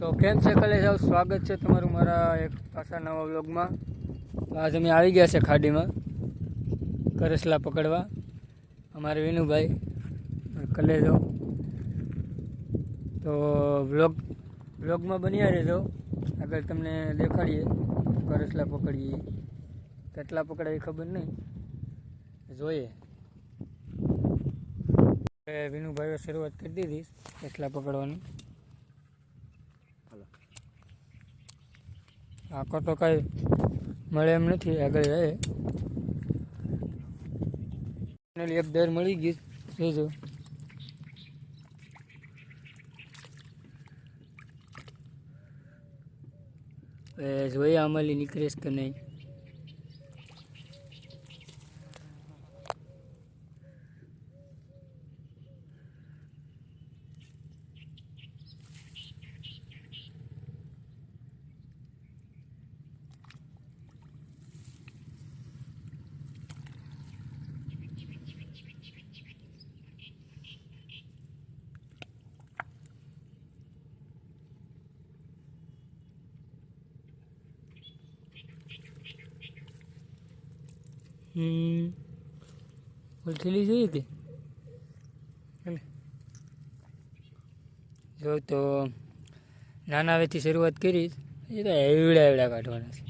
તો કેમ છે કલે સાહેબ? સ્વાગત છે તમારું મારા એક પાછા નવા વ્લોગમાં. આજ અમે આવી ગયા છે ખાડીમાં, કરસલા પકડવા. અમારે વિનુભાઈ કલેજો તો વ્લોગ, વ્લોગમાં બન્યા રહેજો. આગળ તમને દેખાડીએ કરસલા પકડીએ. કેટલા પકડાય ખબર નહીં. જોઈએ. વિનુભાઈએ શરૂઆત કરી દીધી કેટલા પકડવાની. આખો તો કાંઈ મળે એમ નથી, આગળ જાય. ફાઇનલી એક દર મળી ગઈ. જોજો. જોઈએ આમાલી નીકળીશ કે નહીં? હમ. ઉલથેલી જોઈએ હતી જો તો નાના વેથી શરૂઆત કરી એ તો એવડા એવડા કાઢવાના છે.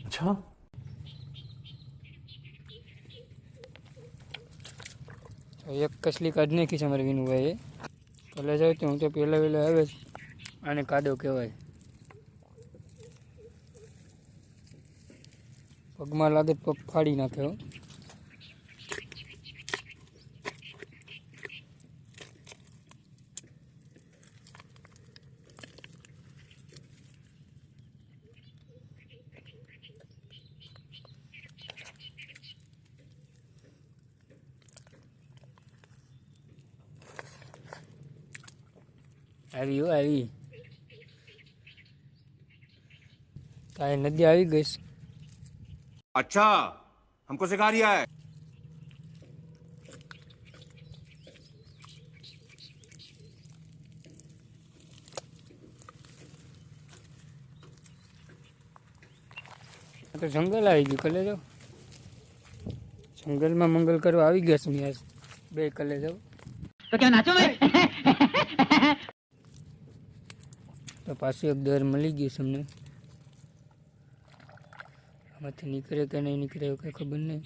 એક કસલી કાઢ નાખી છે મારે વિનુભાઈએ. પહેલાં જાઉં તો હું તો પહેલાં વહેલો આવે જ આને કાદો કહેવાય. પગમાં લાગે પગ ફાડી નાખ્યો આવી હો આવી કાંઈ નદી આવી ગઈ છે. अच्छा हमको सिखा रिया है આ તો જંગલ આવી ગયું કલે જાઓ જંગલમાં મંગલ કરવા આવી ગયા છે મેં આજ બે કલે જાઓ तो क्या नाचो मैं તો પાછું એક દર મળી ગયું તમને આમાંથી નીકળે કે નહીં નીકળે એવું કંઈ ખબર નહીં.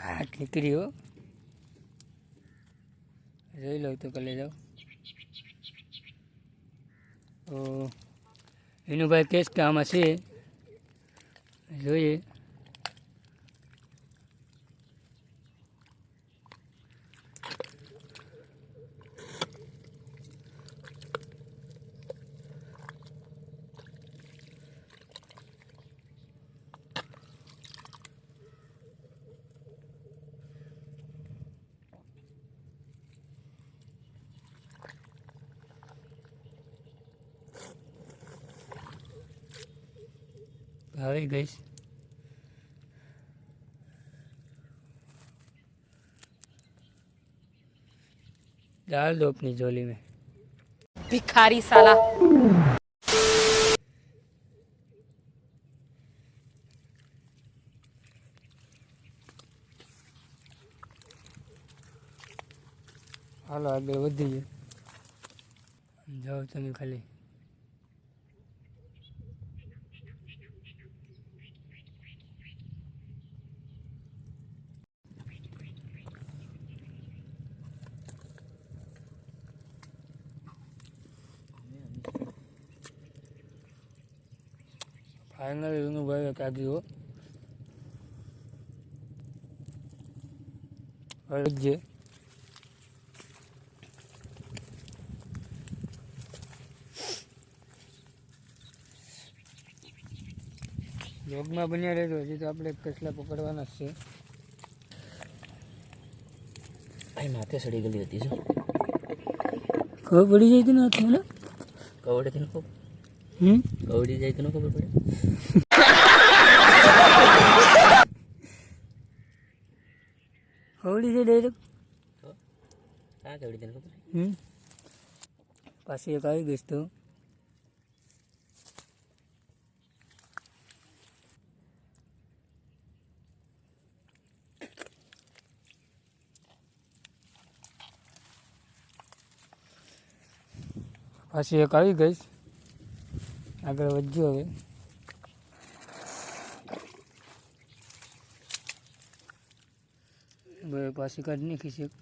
હાથ નીકળી હો. જોઈ લઉં તો કલે જાઓ તો વિનુભાઈ કેસ કે આમાં છે. જોઈએ. આવી ગઈશ डाल दो अपनी झोली में भिखारी साला હાલો આગળ વધીએ જાઓ તમે ખાલી ફાઇનલ એનું ભાઈ કાઢ્યું અડજે યોગમાં બન્યા રહેજો હજી તો આપણે કસલા પકડવાના જ છે ભાઈ માથે સડી ગયેલી હતી શું ખબર પડી જાય તો ના તમને કવડેથી નો હમ? કવડી જાય તો ન ખબર પડે? કવડી જાય ડાયરેક્ટ હા કવડી જાય ખબર હમ? પાછી એક આવી ગઈશ તો. પાછી એક આવી ગઈશ. આગળ વધજો હવે. હવે પાછી કાઢી નાખીશ એક.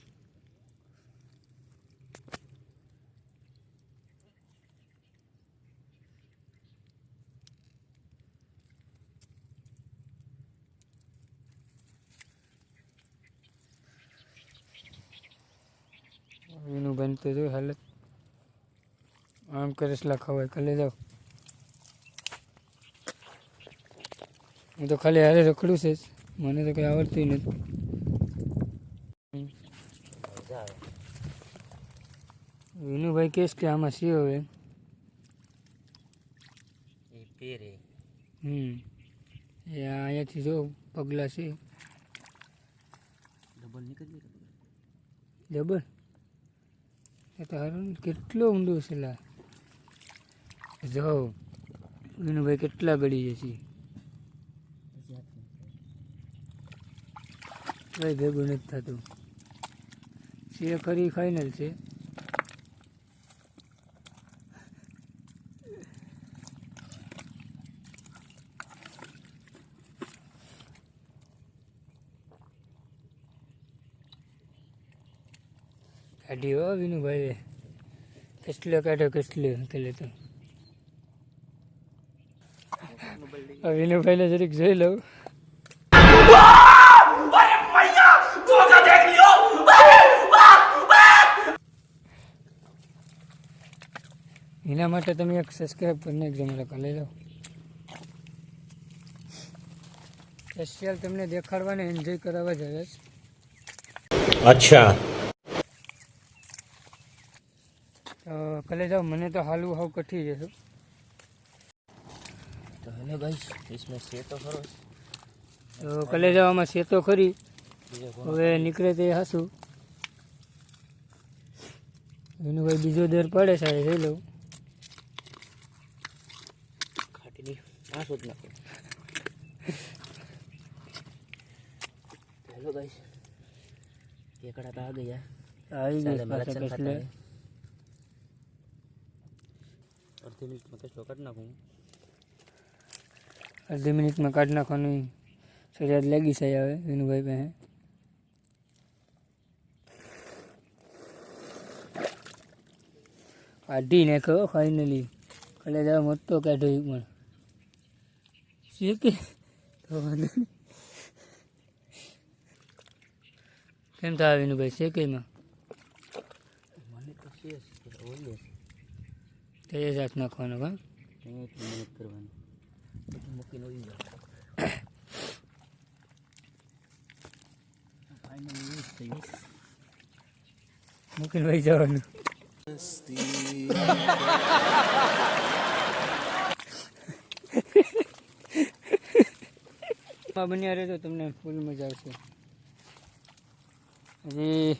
એનું બનતું જોયું હાલત. આમ કરેસલા લખાવાય કલે જાઓ. હું તો ખાલી હારે રખડું છે. મને તો કંઈ આવડતું નથી. વિનુભાઈ કહેશ કે આમાં શી હવે? હમ. એ અહીંયાથી જો પગલાં છે. ડબલ નીકળી એ તો હારું કેટલો ઊંડો છે લા. જો વિનુભાઈ કેટલા ગળી જશે. કઈ ભેગું નથી થતું. છે ખરી ફાઇનલ છે. કાઢી હો વિનુભાઈ કેટલો કાઢ્યો કેટલો પેલે તો. વિનુભાઈને જરીક જોઈ લઉં. એના માટે તમે એક સબસ્ક્રાઈબ કરીને એક જમારા કરી લો સ્પેશિયલ તમને દેખાડવાને એન્જોય કરાવવા જ આવે છે अच्छा તો કલે જાઓ મને તો હાલવું હાવ કઠી જશે તો હેલો ગાઈસ इसमें से तो ખરો તો કલે જવામાં છે તો ખરી બીજો કોણ હવે નીકળે તે હાસું વિનુભાઈ બીજો દર પડે સાહેબ જોઈ લઉં આ શોધ નાખો. હેલો ગાઈસ કેકડા તો આ ગયા. આવી કસલે અડધી મિનિટમાં કચરો કાઢી નાખું અડધી મિનિટમાં કાઢી નાખવાની ફરિયાદ લાગી છે હવે વિનુભાઈ પાસે. કાઢી નાખ્યો ફાઇનલી એટલે જવા મોટો કાઢ્યો ઈ પણ કે તો વાંધો નહીં. કેમ થાય વિનુભાઈ શેકીમાં મને તો છે કે તે જ હાથ નાખવાનો એટલી મહેનત કરવાની. બધું મૂકીને ઓલી જાવ ફાઇનલી યુઝ થયું મૂકીને વહી જવાનું. માં બન્યા રહેજો, તમને ફૂલ મજા આવશે. હજી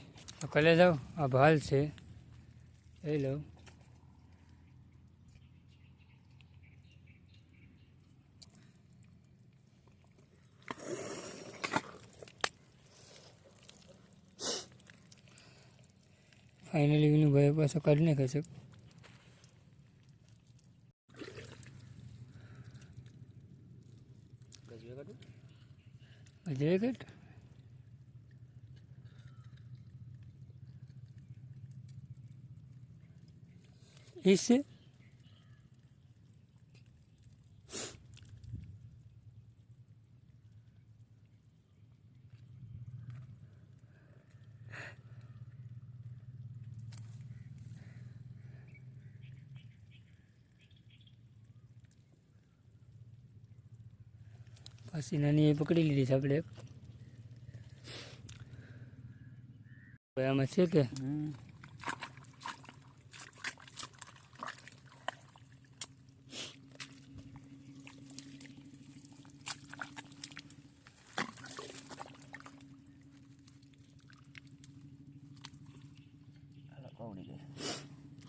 કલે જાઓ આ ભાલ છે. લઈ લઉં. ફાઇનલી વિનુભાઈ પાછો કાઢી નાખે છે. ગજવે કાઢું Did it? Is it? પાછી નાની એ પકડી લીધી છે આપણે આમાં છે કે?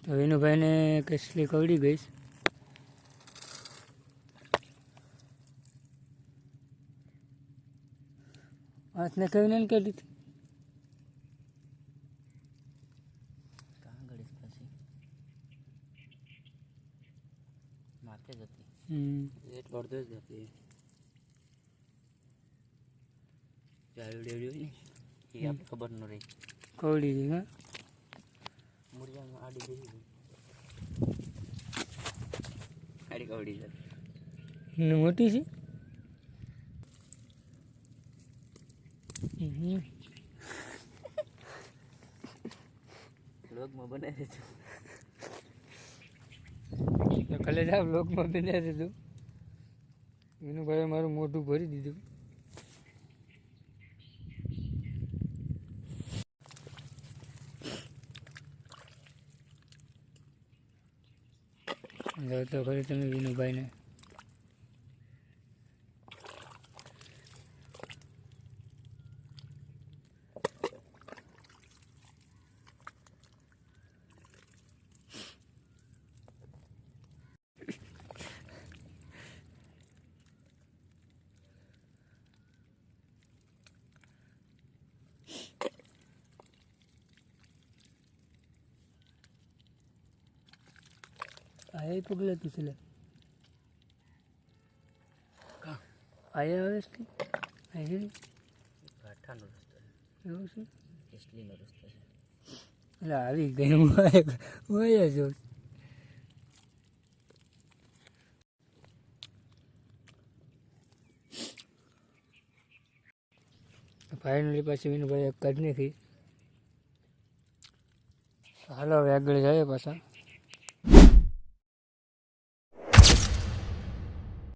તો વિનુભાઈને કસલી કવડી ગઈશ હાથને કહીને ને કરી દીધી કાં ગળીશ પછી માથે જ હતી હમ એટલો અડધો જ હતી જાળી ઉડેવડી ને એ આપણે ખબર ન રહી. કવડી ગઈ હા? મૂળિયામાં આડી ગઈ. આડી કવડી મોટી છે? હમ. લોગમાં બનાવી છે તો કાલે જ બ્લોગમાં બન્યા છે વિનુભાઈએ મારું મોઢું ભરી દીધું જાઓ તો ખરી તમે વિનુભાઈને તું છે લે. આયા આવે છે? આયા કાંઠાનો રસ્તો એવું છે? કેસલીનો રસ્તો છે. એટલે આવી ગઈ હું આયા- હું છું ફાઇનલી પાછી મીનુભાઈ એક કાઢ નાખી. હાલો હવે આગળ જઈએ પાછા.